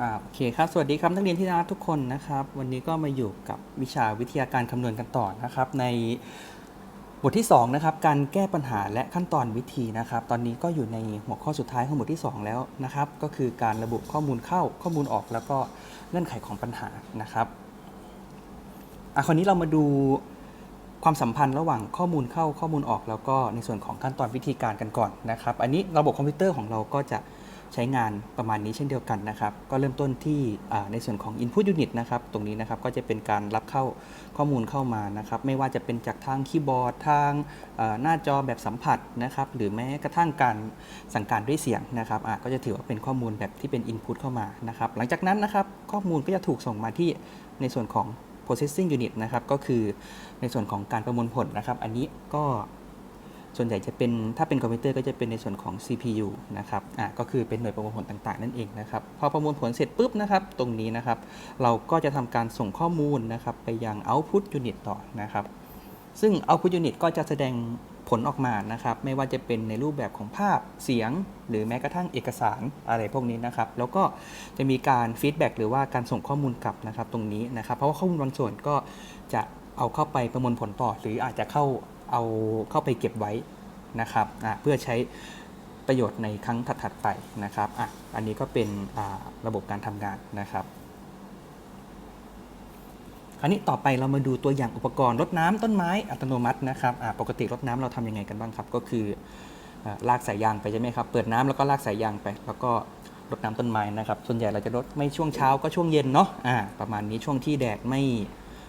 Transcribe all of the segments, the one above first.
อ่าโอเคครับ สวัสดีครับนักเรียนที่น่ารักทุกคนนะครับ วันนี้ก็มาอยู่กับวิชาวิทยาการคำนวณกันต่อนะครับ ในบทที่2นะครับการแก้ปัญหาและขั้นตอนวิธีนะครับ ตอนนี้ก็อยู่ในหัวข้อสุดท้ายของบทที่ 2 แล้วนะครับ ก็คือการระบุข้อมูลเข้าข้อมูลออกแล้วก็เงื่อนไขของปัญหานะครับอะคราวนี้เรามาดูความสัมพันธ์ระหว่างข้อมูลเข้าข้อมูลออก แล้วก็ในส่วนของขั้นตอนวิธีการกันก่อนนะครับ อันนี้ระบบคอมพิวเตอร์ของเราก็จะ ใช้งานประมาณนี้เช่นเดียวกันนะครับ ก็เริ่มต้นที่ในส่วนของ Input Unit นะครับ ตรงนี้นะครับก็จะเป็นการรับเข้าข้อมูลเข้ามานะครับ ไม่ว่าจะเป็นจากทางคีย์บอร์ด ทางหน้าจอแบบสัมผัสนะครับ หรือแม้กระทั่งการสั่งการด้วยเสียงนะครับก็จะถือว่าเป็นข้อมูลแบบที่เป็น Input เข้ามานะครับ หลังจากนั้นนะครับข้อมูลก็จะถูกส่งมาที่ในส่วนของ processing unit นะครับ ก็คือในส่วนของการประมวลผลนะครับ อันนี้ก็ ส่วนใหญ่จะเป็นถ้าเป็นคอมพิวเตอร์ก็จะเป็นในส่วนของ CPU นะครับอะก็คือเป็นหน่วยประมวลผลต่างๆ นั่นเองนะครับพอประมวลผลเสร็จปุ๊บนะครับตรงนี้นะครับ เราก็จะทำการส่งข้อมูลนะครับไปยัง output unit ต่อนะครับ ซึ่ง output unit ก็จะแสดงผลออกมานะครับ ไม่ว่าจะเป็นในรูปแบบของภาพเสียง หรือแม้กระทั่งเอกสารอะไรพวกนี้นะครับ แล้วก็จะมีการฟีดแบ็กหรือว่าการส่งข้อมูลกลับนะครับตรงนี้นะครับ เพราะว่าข้อมูลบางส่วนก็จะเอาเข้าไปประมวลผลต่อ หรืออาจจะเข้า เอาเข้าไปเก็บไว้นะครับเพื่อใช้ประโยชน์ในครั้งถัดๆไปนะครับอะอันนี้ก็เป็นระบบการทำงานนะครับคราวนี้ต่อไปเรามาดูตัวอย่างอุปกรณ์รดน้ำต้นไม้อัตโนมัตินะครับปกติรดน้ำเราทำยังไงกันบ้างครับ ก็คืออลากสายยางไปใช่ไหมครับ เปิดน้ำแล้วก็ลากสายยางไป แล้วก็รดน้ำต้นไม้นะครับ ส่วนใหญ่เราจะรดไม่ช่วงเช้าก็ช่วงเย็นเนาะอ่าประมาณนี้ช่วงที่แดดไม่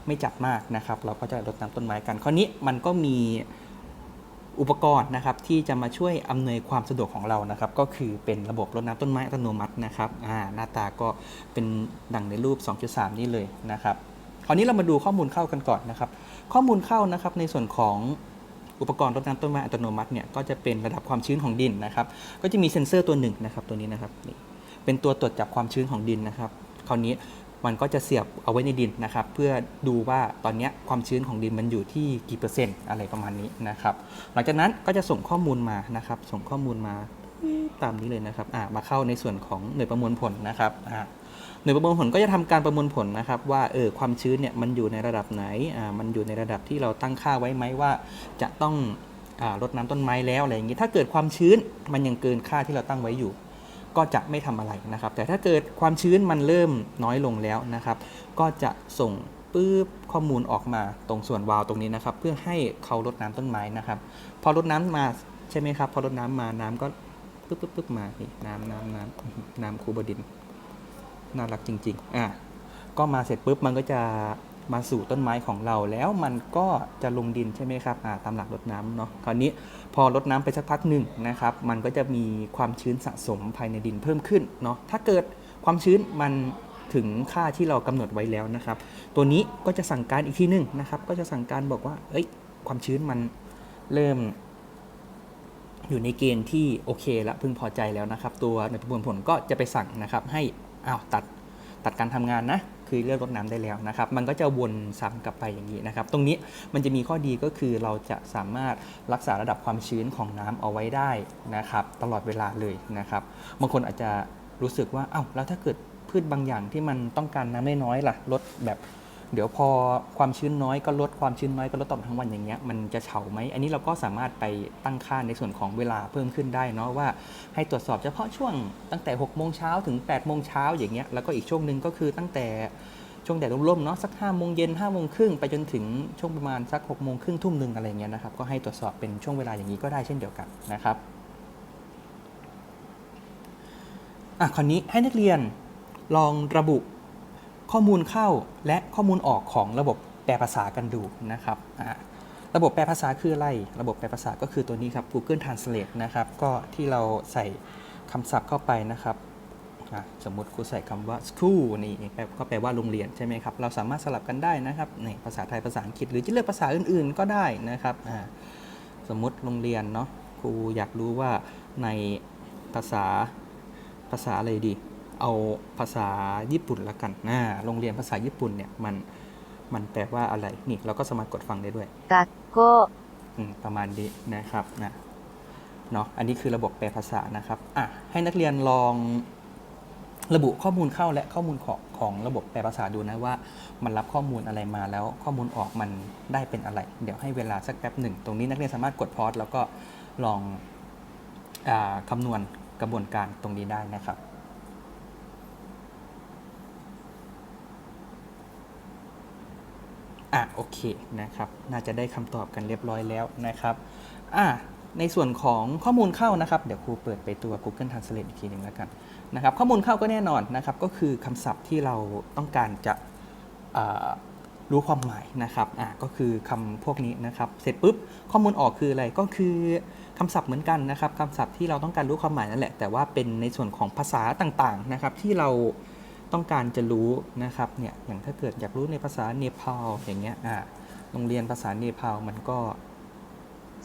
ไม่จัดมากนะครับ เราก็จะรดน้ำต้นไม้กัน คราวนี้มันก็มีอุปกรณ์นะครับที่จะมาช่วยอำนวยความสะดวกของเรานะครับ ก็คือเป็นระบบรดน้ำต้นไม้อัตโนมัตินะครับอ่าหน้าตาก็เป็นดังในรูป 2.3 นี่เลยนะครับ คราวนี้เรามาดูข้อมูลเข้ากันก่อนนะครับ ข้อมูลเข้านะครับในส่วนของอุปกรณ์รดน้ำต้นไม้อัตโนมัติเนี่ยก็จะเป็นระดับความชื้นของดินนะครับ ก็จะมีเซ็นเซอร์ตัวหนึ่งนะครับตัวนี้นะครับนี่เป็นตัวตรวจจับความชื้นของดินนะครับ คราวนี้ มันก็จะเสียบเอาไว้ในดินนะครับ เพื่อดูว่าตอนนี้ความชื้นของดินมันอยู่ที่กี่เปอร์เซ็นต์อะไรประมาณนี้นะครับ หลังจากนั้นก็จะส่งข้อมูลมานะครับ ส่งข้อมูลมาตามนี้เลยนะครับมาเข้าในส่วนของหน่วยประมวลผลนะครับหน่วยประมวลผลก็จะทำการประมวลผลนะครับ ว่าเออความชื้นเนี่ยมันอยู่ในระดับไหนมันอยู่ในระดับที่เราตั้งค่าไว้ไหมว่า จะต้องอ่ารดน้ำต้นไม้แล้วอะไรอย่างนี้ถ้าเกิดความชื้นมันยังเกินค่าที่เราตั้งไว้อยู่ ก็จะไม่ทำอะไรนะครับ แต่ถ้าเกิดความชื้นมันเริ่มน้อยลงแล้วนะครับ ก็จะส่งปื๊บข้อมูลออกมาตรงส่วนวาล์วตรงนี้นะครับ เพื่อให้เขารดน้ำต้นไม้นะครับ พอรดน้ำมาใช่ไหมครับ พอรดน้ำมาน้ำก็ปึ๊บปึ๊บปึ๊บมานี่น้ำน้ำน้ำน้ำคูบดินน่ารักจริง ๆ อะก็มาเสร็จปุ๊บมันก็จะ มาสู่ต้นไม้ของเราแล้วมันก็จะลงดินใช่ไหมครับตามหลักรดน้ำเนาะคราวนี้พอรดน้ำไปสักพักหนึ่งนะครับมันก็จะมีความชื้นสะสมภายในดินเพิ่มขึ้นเนาะถ้าเกิดความชื้นมันถึงค่าที่เรากำหนดไว้แล้วนะครับ ตัวนี้ก็จะสั่งการอีกทีหนึ่งนะครับ ก็จะสั่งการบอกว่า เอ้ย ความชื้นมันเริ่ม อยู่ในเกณฑ์ที่โอเคละพึงพอใจแล้วนะครับ ตัวในประมวลผลก็จะไปสั่งนะครับ ให้อ้าวตัดตัดการทำงานนะ คือเลือกรดน้ำได้แล้วนะครับ มันก็จะวนซ้ำกลับไปอย่างนี้นะครับ ตรงนี้มันจะมีข้อดีก็คือเราจะสามารถรักษาระดับความชื้นของน้ำเอาไว้ได้นะครับ ตลอดเวลาเลยนะครับบางคนอาจจะรู้สึกว่าอ้าวแล้วถ้าเกิดพืชบางอย่างที่มันต้องการน้ำได้น้อยล่ะลดแบบ เดี๋ยวพอความชื้นน้อยก็ลดความชื้นน้อยก็ลดต่อทั้งวันอย่างเงี้ยมันจะเฉาไหมอันนี้เราก็สามารถไปตั้งค่าในส่วนของเวลาเพิ่มขึ้นได้เนาะว่าให้ตรวจสอบเฉพาะช่วงตั้งแต่6โมงเช้าถึง8โมงเช้าอย่างเงี้ยแล้วก็อีกช่วงหนึ่งก็คือตั้งแต่ช่วงแดดร่มๆเนาะสัก5โมงเย็น5โมงครึ่งไปจนถึงช่วงประมาณสัก6โมงครึ่งทุ่มหนึ่งอะไรเงี้ยนะครับก็ให้ตรวจสอบเป็นช่วงเวลาอย่างนี้ก็ได้เช่นเดียวกันนะครับอะคราวนี้ให้นักเรียนลองระบุ ข้อมูลเข้าและข้อมูลออกของระบบแปลภาษากันดูนะครับระบบแปลภาษาคืออะไร ระบบแปลภาษาก็คือตัวนี้ครับ Google Translate นะครับ ก็ที่เราใส่คำศัพท์เข้าไปนะครับ สมมติครูใส่คำว่า school นี่แปลก็แปลว่าโรงเรียนใช่ไหมครับ เราสามารถสลับกันได้นะครับนี่ภาษาไทยภาษาอังกฤษหรือจะเลือกภาษาอื่นๆ ก็ได้นะครับสมมติโรงเรียนเนาะ ครูอยากรู้ว่าในภาษาภาษาอะไรดี เอาภาษาญี่ปุ่นละกันนะโรงเรียนภาษาญี่ปุ่นเนี่ยมันมันแปลว่าอะไร นี่เราก็สามารถกดฟังได้ด้วย学校อืมประมาณนี้นะครับนะเนาะอันนี้คือระบบแปลภาษานะครับอะให้นักเรียนลองระบุข้อมูลเข้าและข้อมูลของของระบบแปลภาษาดูนะว่า มันรับข้อมูลอะไรมาแล้วข้อมูลออกมันได้เป็นอะไร เดี๋ยวให้เวลาสักแป๊บหนึ่ง ตรงนี้นักเรียนสามารถกดพอสแล้วก็ลองอาคำนวณกระบวนการตรงนี้ได้นะครับ อะโอเคนะครับ น่าจะได้คำตอบกันเรียบร้อยแล้วนะครับอะในส่วนของข้อมูลเข้านะครับ เดี๋ยวครูเปิดไปตัว Google Translate อีกทีหนึ่งแล้วกันนะครับข้อมูลเข้าก็แน่นอนนะครับ ก็คือคำศัพท์ที่เราต้องการจะรู้ความหมายนะครับอะก็คือคำพวกนี้นะครับ เสร็จปุ๊บข้อมูลออกคืออะไรก็คือคำศัพท์เหมือนกันนะครับคำศัพท์ที่เราต้องการรู้ความหมายนั่นแหละแต่ว่าเป็นในส่วนของภาษาต่างๆนะครับที่เรา ต้องการจะรู้นะครับเนี่ยอย่างถ้าเกิดอยากรู้ในภาษาเนปาลอย่างเงี้ยอ่าโรงเรียนภาษาเนปาลมันก็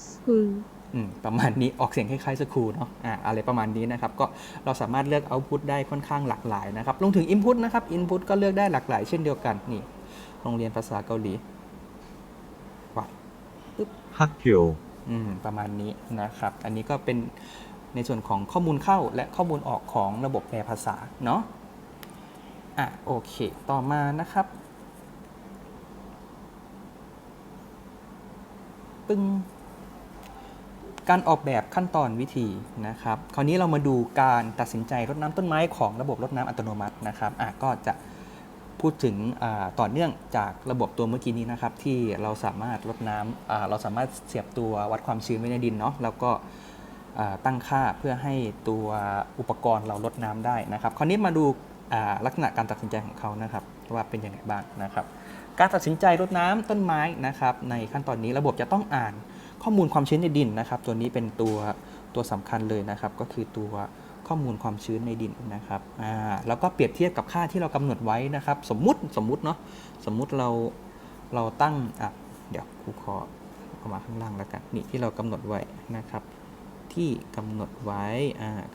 school อืมประมาณนี้ออกเสียงคล้ายๆสคูลเนาะอ่าอะไรประมาณนี้นะครับ ก็เราสามารถเลือก output ได้ค่อนข้างหลากหลายนะครับลงถึง input นะครับ input ก็เลือกได้หลากหลายเช่นเดียวกันนี่โรงเรียนภาษาเกาหลีว้าว학 교, อืมประมาณนี้นะครับ อันนี้ก็เป็นในส่วนของข้อมูลเข้าและข้อมูลออกของระบบแปลภาษาเนาะ อะโอเค ต่อมานะครับ ปึ้งการออกแบบขั้นตอนวิธีนะครับ คราวนี้เรามาดูการตัดสินใจรดน้ำต้นไม้ของระบบรดน้ำอัตโนมัตินะครับอะก็จะพูดถึงต่อเนื่องจากระบบตัวเมื่อกี้นี้นะครับ ที่เราสามารถรดน้ำเราสามารถเสียบตัววัดความชื้นไว้ในดินเนาะแล้วก็ตั้งค่าเพื่อให้ตัวอุปกรณ์เราลดน้ำได้นะครับ คราวนี้มาดู ลักษณะการตัดสินใจของเขานะครับว่าเป็นยังไงบ้างนะครับ การตัดสินใจรดน้ำต้นไม้นะครับ ในขั้นตอนนี้ระบบจะต้องอ่านข้อมูลความชื้นในดินนะครับ ตัวนี้เป็นตัวตัวสำคัญเลยนะครับ ก็คือตัวข้อมูลความชื้นในดินนะครับอ่าแล้วก็เปรียบเทียบกับค่าที่เรากำหนดไว้นะครับ สมมุติสมมุติเนาะสมมุติเราเราตั้งอะเดี๋ยวครูขอเอามาข้างล่างแล้วกันนี่ที่เรากำหนดไว้นะครับ ที่กำหนดไว้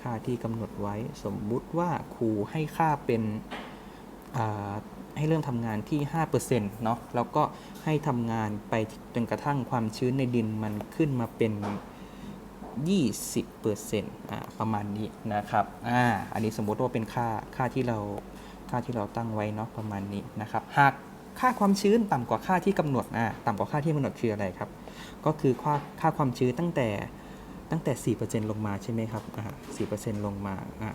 ค่าที่กำหนดไว้สมมุติว่าครูให้ค่าเป็นให้เริ่มทำงานที่ 5%เนาะแล้วก็ให้ทำงานไปจนกระทั่งความชื้นในดินมันขึ้นมาเป็น 20%อ่าประมาณนี้นะครับอ่าอันนี้สมมติว่าเป็นค่าค่าที่เราค่าที่เราตั้งไว้เนาะประมาณนี้นะครับหากค่าความชื้นต่ำกว่าค่าที่กำหนดอ่าต่ำกว่าค่าที่กำหนดคืออะไรครับ ก็คือค่าค่าความชื้นตั้งแต่ ตั้งแต่ 4%ลงมาใช่ไหมครับอ่า4%ลงมาอ่า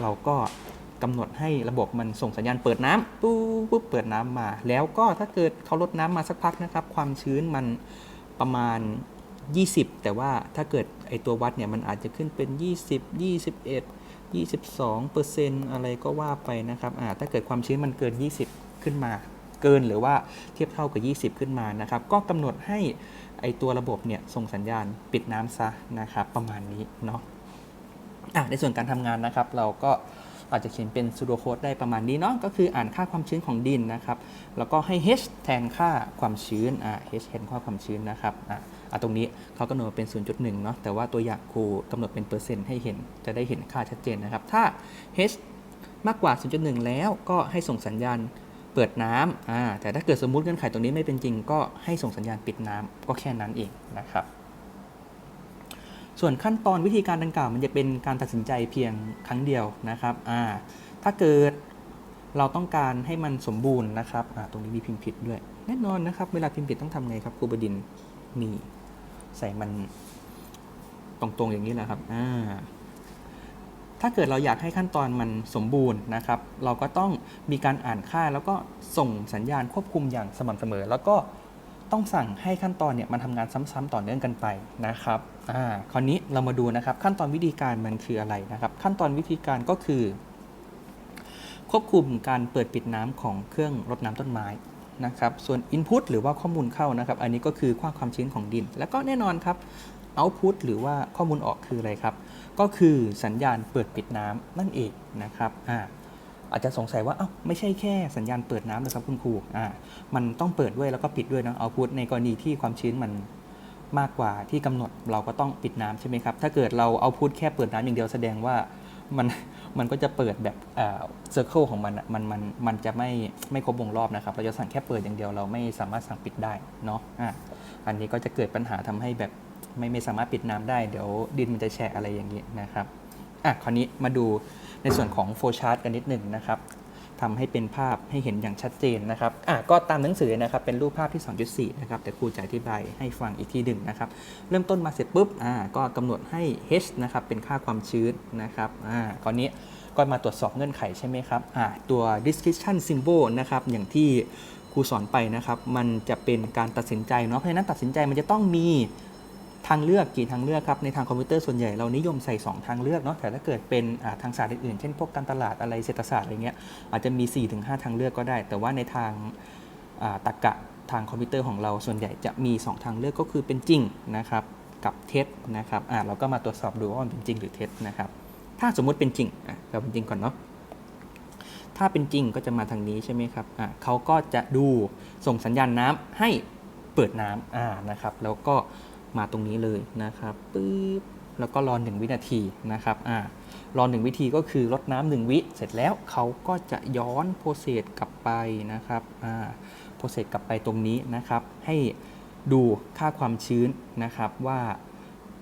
เราก็กำหนดให้ระบบมันส่งสัญญาณเปิดน้ำปุ๊บปุ๊บเปิดน้ำมา แล้วก็ถ้าเกิดเขาลดน้ำมาสักพักนะครับ ความชื้นมันประมาณ 20 แต่ว่าถ้าเกิดไอตัววัดเนี่ยมันอาจจะขึ้นเป็น 20 21 22เปอร์เซ็นต์อะไรก็ว่าไปนะครับ อ่า ถ้าเกิดความชื้นมันเกิน 20 ขึ้นมา เกินหรือว่าเทียบเท่ากับ 20 ขึ้นมานะครับ ก็กำหนดให้ไอตัวระบบเนี่ยส่งสัญญาณปิดน้ำซะนะครับ ประมาณนี้เนาะอะในส่วนการทำงานนะครับ เราก็อาจจะเขียนเป็น pseudo code ได้ประมาณนี้เนาะก็คืออ่านค่าความชื้นของดินนะครับ แล้วก็ให้ h แทนค่าความชื้นอ่า h แทนค่าความชื้นนะครับอะอะตรงนี้เขากำหนดเป็น 0.1 เนาะแต่ว่าตัวอย่างครูกำหนดเป็นเปอร์เซ็นต์ให้เห็นจะได้เห็นค่าชัดเจนนะครับ ถ้า h มากกว่า 0.1 แล้วก็ให้ส่งสัญญาณ เปิดน้ำอ่าแต่ถ้าเกิดสมมุติเงื่อนไขตรงนี้ไม่เป็นจริง ก็ให้ส่งสัญญาณปิดน้ำก็แค่นั้นเองนะครับ ส่วนขั้นตอนวิธีการดังกล่าว มันจะเป็นการตัดสินใจเพียงครั้งเดียวนะครับอ่าถ้าเกิดเราต้องการให้มันสมบูรณ์นะครับอ่าตรงนี้มีพิมพ์ผิดด้วย แน่นอนนะครับ เวลาพิมพ์ผิดต้องทำไงครับครูบดินทร์นี่ใส่มันตรงๆอย่างนี้แหละครับอ่า ถ้าเกิดเราอยากให้ขั้นตอนมันสมบูรณ์นะครับ เราก็ต้องมีการอ่านค่าแล้วก็ส่งสัญญาณควบคุมอย่างสม่ำเสมอ แล้วก็ต้องสั่งให้ขั้นตอนเนี่ยมันทำงานซ้ำๆต่อเนื่องกันไปนะครับอ่าคราวนี้เรามาดูนะครับ ขั้นตอนวิธีการมันคืออะไรนะครับ ขั้นตอนวิธีการก็คือ ควบคุมการเปิดปิดน้ำของเครื่องรดน้ำต้นไม้นะครับ ส่วน Input หรือว่าข้อมูลเข้านะครับ อันนี้ก็คือความความชื้นของดิน แล้วก็แน่นอนครับ Output หรือว่าข้อมูลออกคืออะไรครับ ก็คือสัญญาณเปิดปิดน้ำนั่นเองนะครับอ่าอาจจะสงสัยว่า เอ้า ไม่ใช่แค่สัญญาณเปิดน้ำเลยครับคุณครู อ่า มันต้องเปิดด้วยแล้วก็ปิดด้วยนะเอาพุทในกรณีที่ความชื้นมันมากกว่าที่กำหนดเราก็ต้องปิดน้ำใช่ไหมครับ ถ้าเกิดเราเอาพุทแค่เปิดน้ำอย่างเดียวแสดงว่ามันมันก็จะเปิดแบบเอ่อเซอร์เคิลของมันมันมันมันจะไม่ไม่ครบวงรอบนะครับ เราจะสั่งแค่เปิดอย่างเดียวเราไม่สามารถสั่งปิดได้เนาะ อ่า อันนี้ก็จะเกิดปัญหาทำให้แบบ ไม่ไม่สามารถปิดน้ำได้เดี๋ยวดินมันจะแฉะอะไรอย่างนี้นะครับอะคราวนี้มาดูในส่วนของโฟชาร์ตกันนิดหนึ่งนะครับทำให้เป็นภาพให้เห็นอย่างชัดเจนนะครับอะก็ตามหนังสือนะครับเป็นรูปภาพที่ 2.4 นะครับแต่ครูจะอธิบายให้ฟังอีกทีหนึ่งนะครับ เริ่มต้นมาเสร็จปุ๊บอ่าก็กำหนดให้ h นะครับเป็นค่าความชื้นนะครับอ่าคราวนี้ก็มาตรวจสอบเงื่อนไขใช่ไหมครับอ่าตัว description symbol นะครับอย่างที่ครูสอนไปนะครับ มันจะเป็นการตัดสินใจเนาะเพราะฉะนั้นตัดสินใจมันจะต้องมี ทางเลือกกี่ทางเลือกครับในทางคอมพิวเตอร์ส่วนใหญ่เรานิยมใส่ 2 ทางเลือกเนาะแต่ถ้าเกิดเป็นทางศาสตร์อื่นๆ เช่นพวกการตลาดอะไรเศรษฐศาสตร์อะไรเงี้ยอาจจะมี 4-5 ทางเลือกก็ได้ แต่ว่าในทางอ่าตรรกะทางคอมพิวเตอร์ของเราส่วนใหญ่จะมี 2 ทางเลือกก็คือเป็นจริงนะครับกับเท็จนะครับอ่าเราก็มาตรวจสอบดูว่ามันเป็นจริงหรือเท็จนะครับถ้าสมมุติเป็นจริงอะเราเป็นจริงก่อนเนาะถ้าเป็นจริงก็จะมาทางนี้ใช่ไหมครับอะเขาก็จะดูส่งสัญญาณน้ำให้เปิดน้ำอ่านะครับแล้วก็ มาตรงนี้เลยนะครับปึ๊บแล้วก็รอหนึ่งวินาทีนะครับอ่ารอหนึ่งวิธีก็คือลดน้ำหนึ่งวิเสร็จแล้วเขาก็จะย้อนโปรเซสกลับไปนะครับอ่าโปรเซสกลับไปตรงนี้นะครับ ให้ดูค่าความชื้นนะครับว่า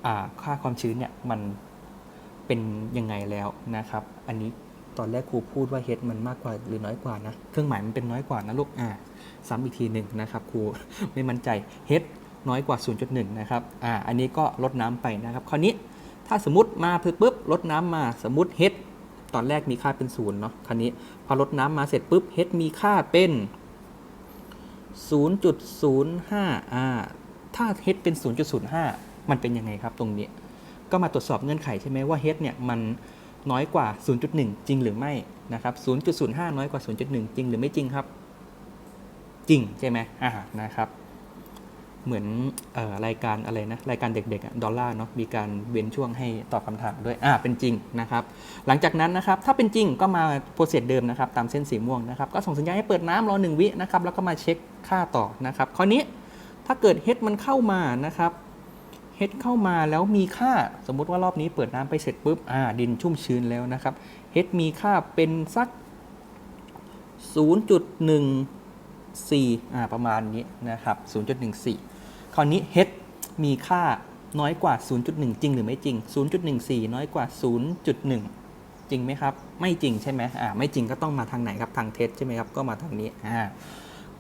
อ่าค่าความชื้นเนี่ยมันเป็นยังไงแล้วนะครับ อันนี้ตอนแรกครูพูดว่าเฮดมันมากกว่าหรือน้อยกว่านะ เครื่องหมายมันเป็นน้อยกว่านะลูกอ่าซ้ำอีกทีหนึ่งนะครับครูไม่มั่นใจเฮด น้อยกว่า 0.1 นะครับ อ่า อันนี้ก็ลดน้ำไปนะครับ คราวนี้ถ้าสมมติมาเพิ่ปุ๊บลดน้ำมาสมมติเฮดตอนแรกมีค่าเป็นศูนย์เนาะ คราวนี้พอลดน้ำมาเสร็จปุ๊บเฮดมีค่าเป็น 0.05 อ่า ถ้า h เป็น 0.05 มันเป็นยังไงครับตรงนี้ ก็มาตรวจสอบเงื่อนไขใช่ไหมว่า h เนี่ยมันน้อยกว่า 0.1 จริงหรือไม่นะครับ 0.05 น้อยกว่า 0.1 จริงหรือไม่จริงครับ จริงใช่ไหมอ่า นะครับ เหมือนออรายการอะไรนะรายการเด็กๆดอลลาร์เนาะมีการเว้นช่วงให้ตอบคำถามด้วยอ่าเป็นจริงนะครับ หลังจากนั้นนะครับถ้าเป็นจริงก็มาโปรเซสเดิมนะครับตามเส้นสีม่วงนะครับก็ส่งสัญญาณให้เปิดน้ำรอหนึ่งวินะครับแล้วก็มาเช็คค่าต่อนะครับคราวนี้ถ้าเกิดเฮดมันเข้ามานะครับเฮดเข้ามาแล้วมีค่าสมมุติว่ารอบนี้เปิดน้ำไปเสร็จปุ๊บอ่าดินชุ่มชื้นแล้วนะครับเฮดมีค่าเป็นสัก 0.14อ่าประมาณนี้นะครับ 0.14 คราวนี้ h มีค่าน้อยกว่า 0.1 จริงหรือไม่จริง 0.14 น้อยกว่า 0.1 จริงไหมครับ ไม่จริงใช่ไหมอ่าไม่จริงก็ต้องมาทางไหนครับ ทางเท็จใช่ไหมครับ ก็มาทางนี้อ่า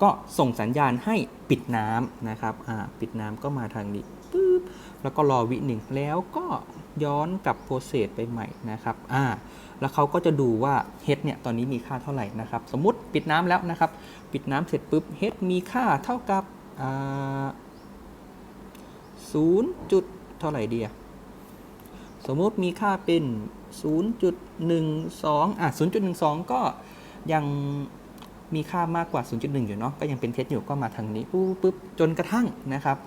ก็ส่งสัญญาณให้ปิดน้ำนะครับอ่าปิดน้ำก็มาทางนี้ปึ๊บแล้วก็รอวิหนึ่งแล้วก็ย้อนกลับโปรเซสไปใหม่นะครับอ่าแล้วเขาก็จะดูว่า h เนี่ยตอนนี้มีค่าเท่าไหร่นะครับ สมมติปิดน้ำแล้วนะครับ ปิดน้ำเสร็จปุ๊บ h มีค่าเท่ากับอ่า ศูนย์จุดเท่าไหร่ดีอะสมมติมีค่าเป็น 0.12 อะ 0.12 ก็ยังมีค่ามากกว่า 0.1 อยู่เนาะ ก็ยังเป็นเท็จอยู่ก็มาทางนี้ปุ๊บปุ๊บจนกระทั่งนะครับ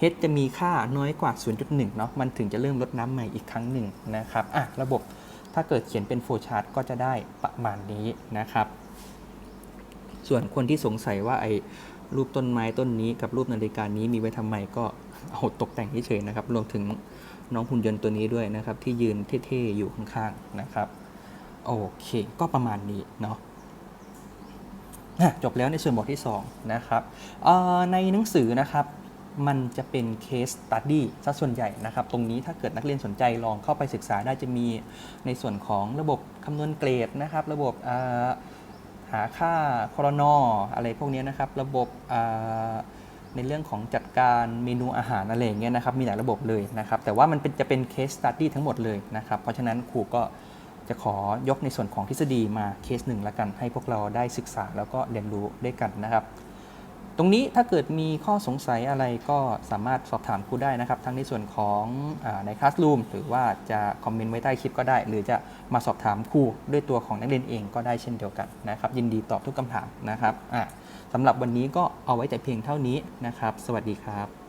h จะมีค่าน้อยกว่า 0.1 เนาะ มันถึงจะเริ่มลดน้ำใหม่อีกครั้งหนึ่งนะครับ อะ ระบบถ้าเกิดเขียนเป็นโฟชาร์ตก็จะได้ประมาณนี้นะครับ ส่วนคนที่สงสัยว่าไอ้รูปต้นไม้ต้นนี้กับรูปนาฬิกานี้มีไว้ทำไมก็ เอาตกแต่งเฉยๆนะครับ รวมถึงน้องหุ่นยนต์ตัวนี้ด้วยนะครับ ที่ยืนเท่ๆอยู่ข้างๆนะครับ โอเค ก็ประมาณนี้เนาะจบแล้วในส่วนบทที่ 2 นะครับในหนังสือนะครับมันจะเป็น case study ซะส่วนใหญ่นะครับ ตรงนี้ถ้าเกิดนักเรียนสนใจลองเข้าไปศึกษาได้จะมีในส่วนของระบบคำนวณเกรดนะครับ ระบบหาค่าคอรนออะไรพวกนี้นะครับ ระบบ ในเรื่องของจัดการเมนูอาหารอะไรอย่างเงี้ยนะครับมีหลายระบบเลยนะครับแต่ว่ามันเป็นจะเป็น case study ทั้งหมดเลยนะครับเพราะฉะนั้นครูก็จะขอยกในส่วนของทฤษฎีมาเคสหนึ่งละกัน ให้พวกเราได้ศึกษาแล้วก็เรียนรู้ด้วยกันนะครับ ตรงนี้ถ้าเกิดมีข้อสงสัยอะไรก็สามารถสอบถามครูได้นะครับ ทั้งในส่วนของอใน Classroom หรือว่าจะคอมเมนต์ไว้ใต้คลิปก็ได้ หรือจะมาสอบถามครูด้วยตัวของนักเรียนเองก็ได้เช่นเดียวกันนะครับ ยินดีตอบทุกคำถามนะครับอะ สำหรับวันนี้ก็เอาไว้แต่เพียงเท่านี้นะครับ สวัสดีครับ